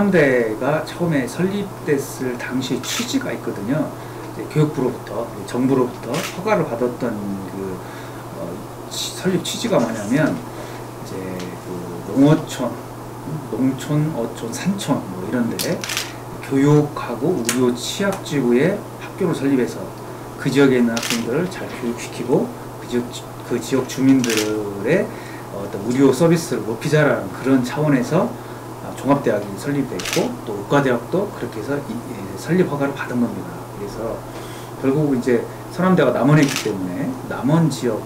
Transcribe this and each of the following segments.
서남대가 처음에 설립됐을 당시 취지가 있거든요. 교육부로부터 정부로부터 허가를 받았던 그 어, 치- 설립 취지가 뭐냐면 이제 그 농어촌, 농촌, 어촌, 산촌 뭐 이런데 교육하고 의료 취약지구에 학교를 설립해서 그 지역에 있는 학생들을 잘 교육시키고 그 지역 그 지역 주민들의 어떤 의료 서비스를 높이자라는 그런 차원에서 아, 종합대학이 설립됐고 또 의과대학도 그렇게 해서 이- 예, 설립 허가를 받은 겁니다. 그래서 결국 이제 서남대가 남원에 있기 때문에 남원 지역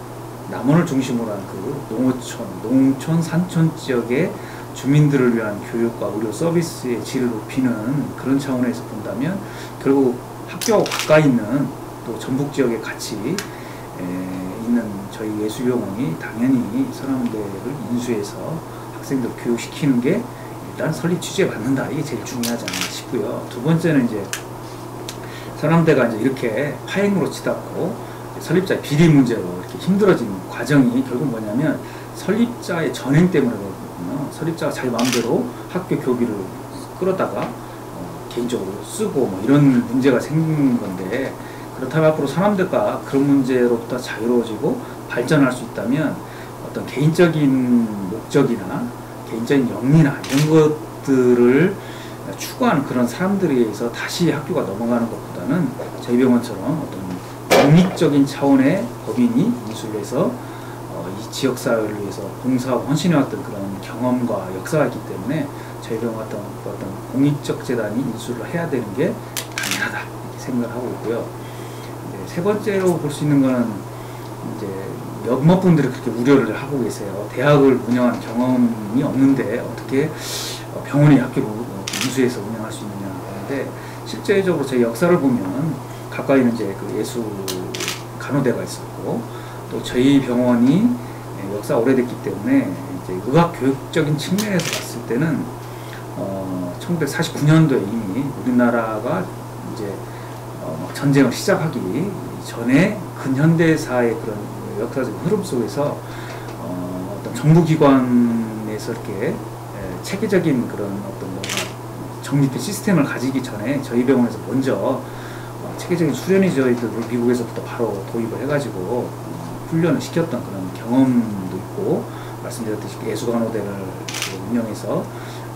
남원을 중심으로 한 그 농어촌, 농촌, 산촌 지역의 주민들을 위한 교육과 의료 서비스의 질을 높이는 그런 차원에서 본다면 결국 학교하고 가까이 있는 또 전북 지역에 같이 에, 있는 저희 예수병원이 당연히 서남대를 인수해서 학생들 교육시키는 게 일단 설립 취지에 맞는다. 이게 제일 중요하지 않나 싶고요. 두 번째는 이제 서남대가 이제 이렇게 파행으로 치닫고 설립자의 비리 문제로 이렇게 힘들어진 과정이 결국 뭐냐면 설립자의 전행 때문에 그렇거든요. 설립자가 자기 마음대로 학교 교비를 끌었다가 어, 개인적으로 쓰고 뭐 이런 문제가 생긴 건데 그렇다면 앞으로 서남대가 그런 문제로부터 자유로워지고 발전할 수 있다면 어떤 개인적인 목적이나 개인적인 영리나 이런 것들을 추구하는 그런 사람들에 의해서 다시 학교가 넘어가는 것보다는 저희 병원처럼 어떤 독립적인 차원의 법인이 인수를 해서 어, 이 지역 사회를 위해서 봉사하고 헌신해왔던 그런 경험과 역사가 있기 때문에 저희 병원 같은 어떤 공익적 재단이 인수를 해야 되는 게 당연하다 이렇게 생각을 하고 있고요. 세 번째로 볼 수 있는 거는 이제 몇몇 분들이 그렇게 우려를 하고 계세요. 대학을 운영한 경험이 없는데 어떻게 어, 병원이 학교를 어, 인수해서 운영할 수 있느냐 하는데 실제적으로 제 역사를 보면 가까이는 이제 그 예수 간호대가 있었고 또 저희 병원이 예, 역사 오래됐기 때문에 이제 의학 교육적인 측면에서 봤을 때는 어, 1949년도에 이미 우리나라가 이제 어, 막 전쟁을 시작하기 전에 근현대사의 그런 역사적 흐름 속에서 어, 어떤 정부기관에서 이렇게 에, 체계적인 그런 어떤 정립된 시스템을 가지기 전에 저희 병원에서 먼저 어, 체계적인 수련이 저희들 미국에서부터 바로 도입을 해가지고 어, 훈련을 시켰던 그런 경험도 있고 말씀드렸듯이 예수간호대를 운영해서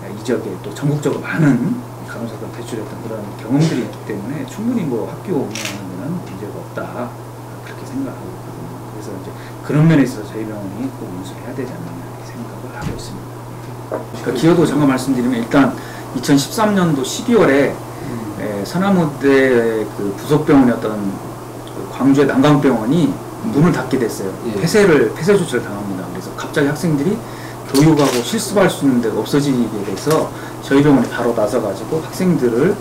에, 이 지역에 또 전국적으로 많은 간호사들 배출했던 그런 경험들이 있기 때문에 충분히 뭐 학교 운영하는 데는 문제가 없다 그렇게 생각하고. 그래서 이제 그런 면에 있어서 저희 병원이 꼭 인수해야 되지 않느냐 이렇게 생각을 하고 있습니다. 그러니까 기여도 잠깐 말씀드리면 일단 2013년도 12월에 에, 서남의대 그 부속병원이었던 그 광주의 난강병원이 문을 닫게 됐어요. 예. 폐쇄를 폐쇄 조치를 당합니다. 그래서 갑자기 학생들이 교육하고 실습할 수 있는 데가 없어지게 돼서 저희 병원이 바로 나서가지고 학생들을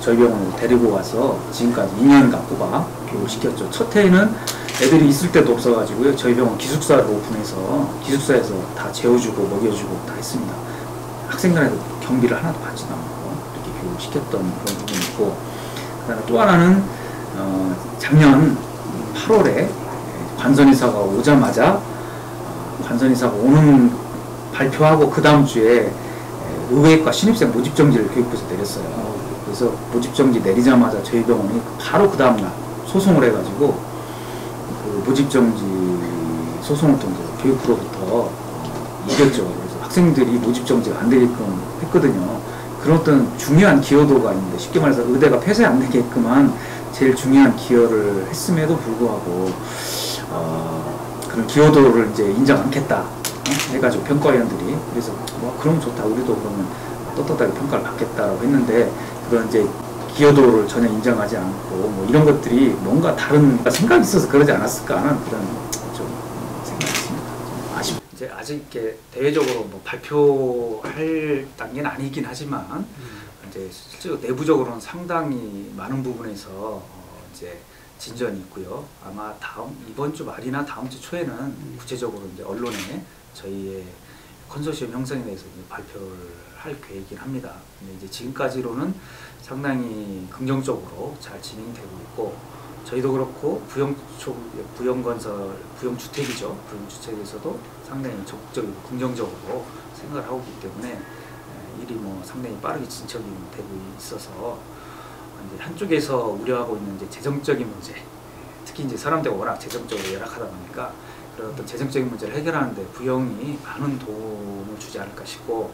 저희 병원으로 데리고 와서 지금까지 2년간 꼽아 교육을 시켰죠. 첫 해에는 애들이 있을 데도 없어가지고요. 저희 병원 기숙사를 오픈해서 기숙사에서 다 재워주고 먹여주고 다 했습니다. 학생들한테 경비를 하나도 받지도 않고 이렇게 교육을 시켰던 그런 부분이 있고 그다음에 또 하나는 어, 작년 8월에 관선이사가 오자마자 어, 관선이사가 오는 발표하고 그 다음 주에 의회과 신입생 모집 정지를 교육부에서 내렸어요. 그래서 모집 정지 내리자마자 저희 병원이 바로 그 다음 날 소송을 해가지고 그 모집 정지 소송을 통해서 교육부로부터 어, 이겼죠. 그래서 학생들이 모집 정지가 안 되게끔 했거든요. 그런 어떤 중요한 기여도가 있는데 쉽게 말해서 의대가 폐쇄 안 되게끔한 제일 중요한 기여를 했음에도 불구하고 어, 그런 기여도를 이제 인정 않겠다 어? 해가지고 평가위원들이 그래서 뭐 그럼 좋다 우리도 그러면 떳떳하게 평가를 받겠다라고 했는데 그런 이제 기여도를 전혀 인정하지 않고 뭐 이런 것들이 뭔가 다른 생각이 있어서 그러지 않았을까 하는 그런 좀 생각이 있습니다. 좀 아쉽. 이제 아직 이렇게 대외적으로 뭐 발표할 단계는 아니긴 하지만 이제 실제로 내부적으로는 상당히 많은 부분에서 어 이제 진전이 있고요. 아마 다음 이번 주 말이나 다음 주 초에는 구체적으로 이제 언론에 저희의 컨소시엄 형성에 대해서 이제 발표를 할 계획이긴 합니다. 근데 이제 지금까지로는 상당히 긍정적으로 잘 진행되고 있고 저희도 그렇고 부영 쪽 부영 건설 부영 주택이죠. 부영 주택에서도 상당히 적극적이고 긍정적으로 생각을 하고 있기 때문에 에, 일이 뭐 상당히 빠르게 진척이 되고 있어서 이제 한쪽에서 우려하고 있는 이제 재정적인 문제, 특히 이제 사람들이 워낙 재정적으로 열악하다 보니까 그런 어떤 재정적인 문제를 해결하는데 부용이 많은 도움을 주지 않을까 싶고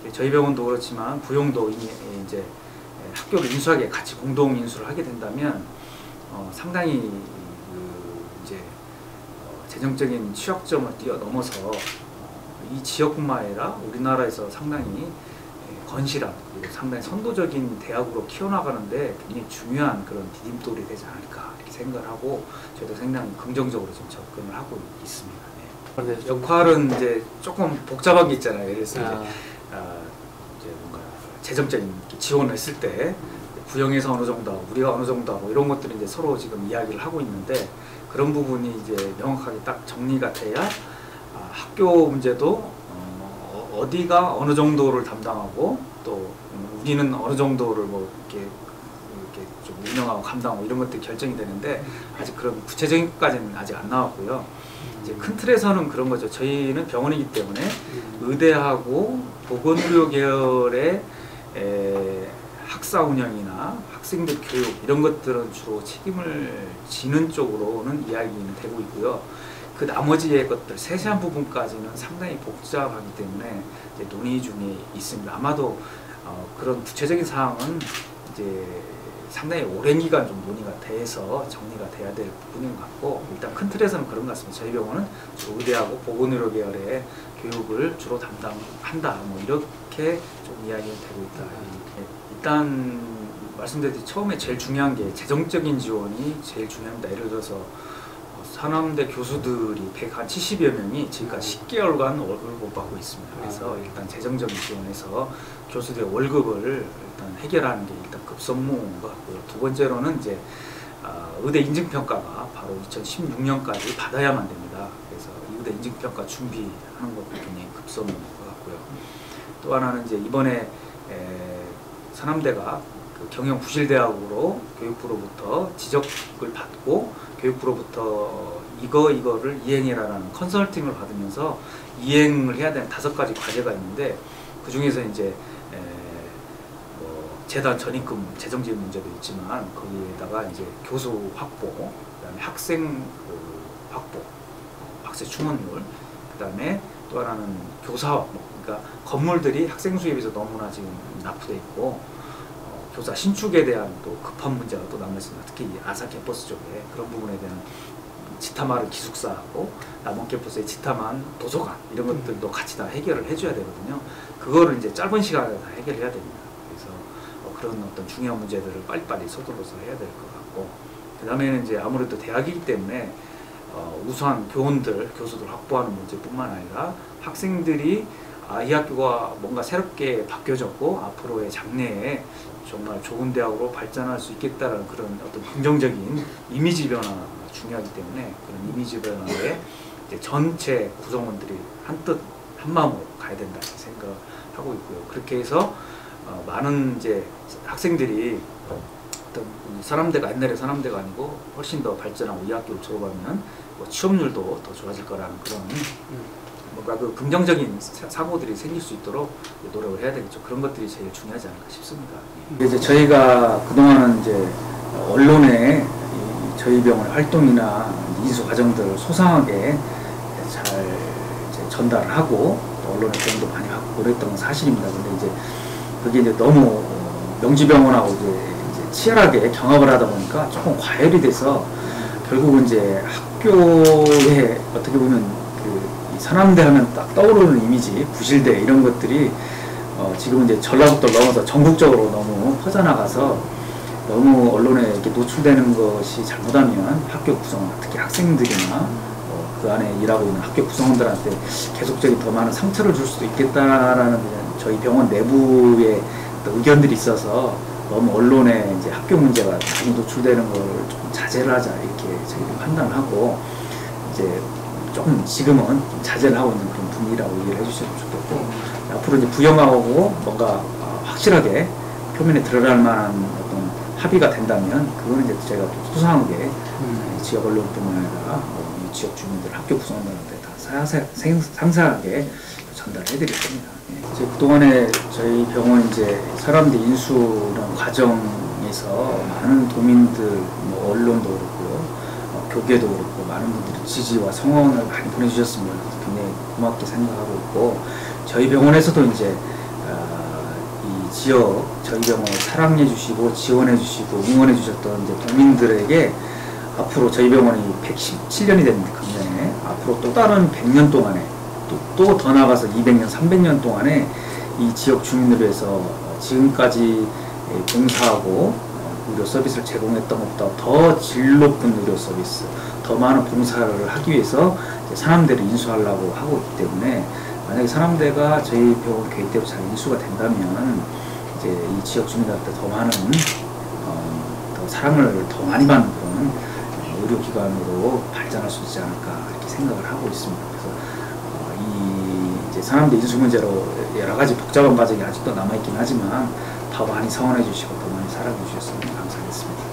이제 저희 병원도 그렇지만 이미 이제 학교를 인수하게 같이 공동 인수를 하게 된다면 어, 상당히 그 이제 어, 재정적인 취약점을 뛰어넘어서 어, 이 지역뿐만 아니라 우리나라에서 상당히 예, 건실한 그리고 상당히 선도적인 대학으로 키워나가는데 굉장히 중요한 그런 디딤돌이 되지 않을까 이렇게 생각을 하고 저희도 상당히 긍정적으로 지금 접근을 하고 있습니다. 네. 역할은 이제 조금 복잡한 게 있잖아요. 그래서 아, 이제, 아, 뭔가 재정적인 지원을 했을 때 구형에서 어느 정도 하고 우리가 어느 정도 하고 이런 것들이 이제 서로 지금 이야기를 하고 있는데 그런 부분이 이제 명확하게 딱 정리가 돼야 아, 학교 문제도 어, 어디가 어느 정도를 담당하고 또 우리는 어느 정도를 뭐 이렇게 이렇게 좀 운영하고 감당하고 이런 것들이 결정이 되는데 아직 그런 구체적인 것까지는 아직 안 나왔고요. 이제 큰 틀에서는 그런 거죠. 저희는 병원이기 때문에 의대하고 보건의료 계열의 에, 학사 운영이나 학생들 교육 이런 것들은 주로 책임을 지는 쪽으로는 이야기는 되고 있고요. 그 나머지의 것들 세세한 부분까지는 상당히 복잡하기 때문에 논의 중에 있습니다. 아마도 어, 그런 구체적인 사항은 이제 상당히 오랜 기간 좀 논의가 돼서 정리가 돼야 될 부분인 것 같고 일단 큰 틀에서는 그런 것 같습니다. 저희 병원은 의대하고 보건의료 계열의 교육을 주로 담당한다. 뭐 이렇게 좀 이야기가 되고 있다. 이- 일단 말씀드렸듯이 처음에 제일 중요한 게 재정적인 지원이 제일 중요합니다. 예를 들어서 어, 산암대 교수들이 170여 명이 지금까지 10개월간 월급을 못 받고 있습니다. 그래서 일단 재정적인 지원에서 교수들의 월급을 일단 해결하는 게 일단 급선무인 것 같고요. 두 번째로는 이제 아, 의대 인증평가가 바로 2016년까지 받아야만 됩니다. 의대 인증평가 준비하는 것도 굉장히 급선무인 것 같고요. 또 하나는 이제 이번에 에, 산암대가 그 경영 부실대학으로 교육부로부터 지적을 받고 교육부로부터 이거 이거를 이행해라라는 컨설팅을 받으면서 이행을 해야 되는 다섯 가지 과제가 있는데 그 중에서 이제 에, 뭐 재단 전입금 재정적인 문제도 있지만 거기에다가 이제 교수 확보, 그다음에 학생 그 확보, 학생 충원률, 그다음에 또 하나는 교사 확보. 그러니까 건물들이 학생 수에 비해서 너무나 지금 납부돼 있고 어, 교사 신축에 대한 또 급한 문제가 또 남아 있습니다. 특히 이 아사 캠퍼스 쪽에 그런 부분에 대한 지타마를 기숙사하고 남원 캠퍼스의 지타만 도서관 이런 것들도 같이 다 해결을 해줘야 되거든요. 그거를 이제 짧은 시간에 다 해결해야 됩니다. 그래서 어, 그런 어떤 중요한 문제들을 빨리빨리 서둘러서 해야 될 것 같고 그 다음에는 이제 아무래도 대학이기 때문에 어, 우수한 교원들, 교수들 확보하는 문제뿐만 아니라 학생들이 아, 이 학교가 뭔가 새롭게 바뀌어졌고 앞으로의 장래에 정말 좋은 대학으로 발전할 수 있겠다라는 그런 어떤 긍정적인 이미지 변화가 중요하기 때문에 그런 이미지 변화에 전체 구성원들이 한뜻 한마음으로 가야 된다 이렇게 생각하고 있고요. 그렇게 해서 어, 많은 이제 학생들이 어떤 이 사람대가 옛날에 사람대가 아니고 훨씬 더 발전하고 이 학교를 졸업하면 뭐 취업률도 더 좋아질 거라는 그런 뭔가 그 긍정적인 사- 사고들이 생길 수 있도록 노력을 해야 되겠죠. 그런 것들이 제일 중요하지 않을까 싶습니다. 이제 저희가 그동안은 이제 언론에 이 저희 병원의 활동이나 인수 과정들을 소상하게 잘 전달을 하고 또 언론에 도움도 많이 받고 그랬던 건 사실입니다. 근데 이제 그게 이제 너무 명지병원하고 이제 치열하게 경합을 하다 보니까 조금 과열이 돼서 결국은 이제 학교에 어떻게 보면 그이 산암대 하면 딱 떠오르는 이미지, 부실대 이런 것들이 어 지금은 이제 전라북도를 넘어서 전국적으로 너무 퍼져나가서 너무 언론에 이렇게 노출되는 것이 잘못하면 학교 구성원, 특히 학생들이나 뭐그 안에 일하고 있는 학교 구성원들한테 계속적인 더 많은 상처를 줄 수도 있겠다라는 저희 병원 내부의 의견들이 있어서 너무 언론에 이제 학교 문제가 많이 노출되는 걸 조금 자제를 하자 이렇게 저희도 판단을 하고 이제 조금 지금은 좀 자제를 하고 있는 그런 분위기라고 이해를 해주시면 좋겠고 앞으로 이제 부영하고 뭔가 어, 확실하게 표면에 드러날 만한 어떤 합의가 된다면 그거는 이제 저희가 또 소상하게 음. 이 지역 언론뿐만 아니라 뭐이 지역 주민들, 학교 구성원들한테 다 상세하게 전달해 드릴 겁니다. 예. 이제 그동안에 저희 병원 이제 사람들 인수하는 과정에서 많은 도민들, 뭐 언론도 그렇고요, 어, 교계도 그렇고 많은 분들이 지지와 성원을 많이 보내주셨으면 굉장히 고맙게 생각하고 있고 저희 병원에서도 이제 어, 이 지역 저희 병원을 사랑해 주시고 지원해 주시고 응원해 주셨던 이제 도민들에게 앞으로 저희 병원이 117년이 됩니다. 금년에 앞으로 또 다른 100년 동안에 또 더 나아가서 200년, 300년 동안에 이 지역 어, 지금까지 예, 봉사하고 어, 의료 서비스를 제공했던 것보다 더 질 높은 의료 서비스, 더 많은 봉사를 하기 위해서 사람들을 인수하려고 하고 있기 때문에 만약에 사람대가 저희 병원 계획대로 잘 인수가 된다면 이제 이 지역 주민들한테 더 많은 어, 더 사랑을 더 많이 받는 그런 의료기관으로 발전할 수 있지 않을까 이렇게 생각을 하고 있습니다. 그래서 어, 이 이제 사람들 인수 문제로 여러 가지 복잡한 과정이 아직도 남아 있긴 하지만 더 많이 성원해 주시고 더 많이 사랑해 주셨으면 감사하겠습니다.